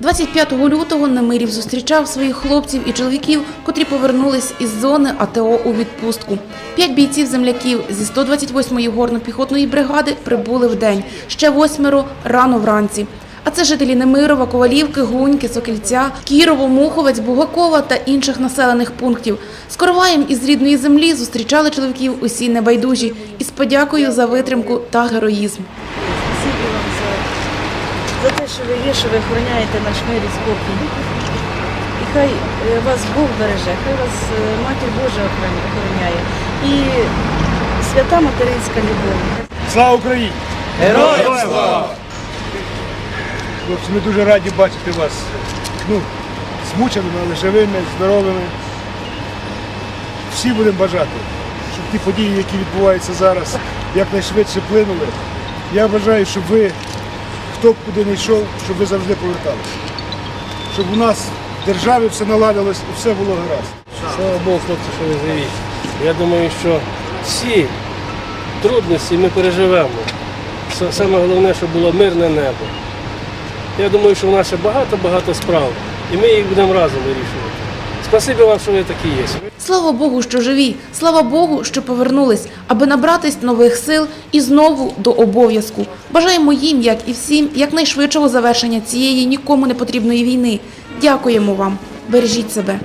25 лютого Немирів зустрічав своїх хлопців і чоловіків, котрі повернулись із зони АТО у відпустку. П'ять бійців земляків зі 128-ї горно-піхотної бригади прибули в день, ще восьмеро рано вранці. А це жителі Немирова, Ковалівки, Гуньки, Сокільця, Кірово, Муховець, Бугакова та інших населених пунктів. З короваєм із рідної землі зустрічали чоловіків усі небайдужі із подякою за витримку та героїзм. За, те, що ви є, що ви охороняєте наш мир і спокій. І хай е, вас Бог береже, хай вас е, Матір Божа охороняє. І свята материнська любов. Слава Україні! Героям слава! Хлопці, ми дуже раді бачити вас. Ну, змученими, але живими, здоровими. Всі будемо бажати, щоб ті події, які відбуваються зараз, якнайшвидше плинули. Я бажаю, щоб ви, хто б куди не йшов, щоб ви завжди поверталися. Щоб у нас в державі все наладилось і все було гаразд. Слава Богу, хлопці, що ви живі. Я думаю, що всі трудності ми переживемо. Саме головне, щоб було мирне небо. Я думаю, що в нас ще багато-багато справ, і ми їх будемо разом вирішувати. Спасибі вам, що ви такі є. Слава Богу, що живі, слава Богу, що повернулись, аби набратись нових сил і знову до обов'язку. Бажаємо їм, як і всім, якнайшвидшого завершення цієї нікому не потрібної війни. Дякуємо вам. Бережіть себе.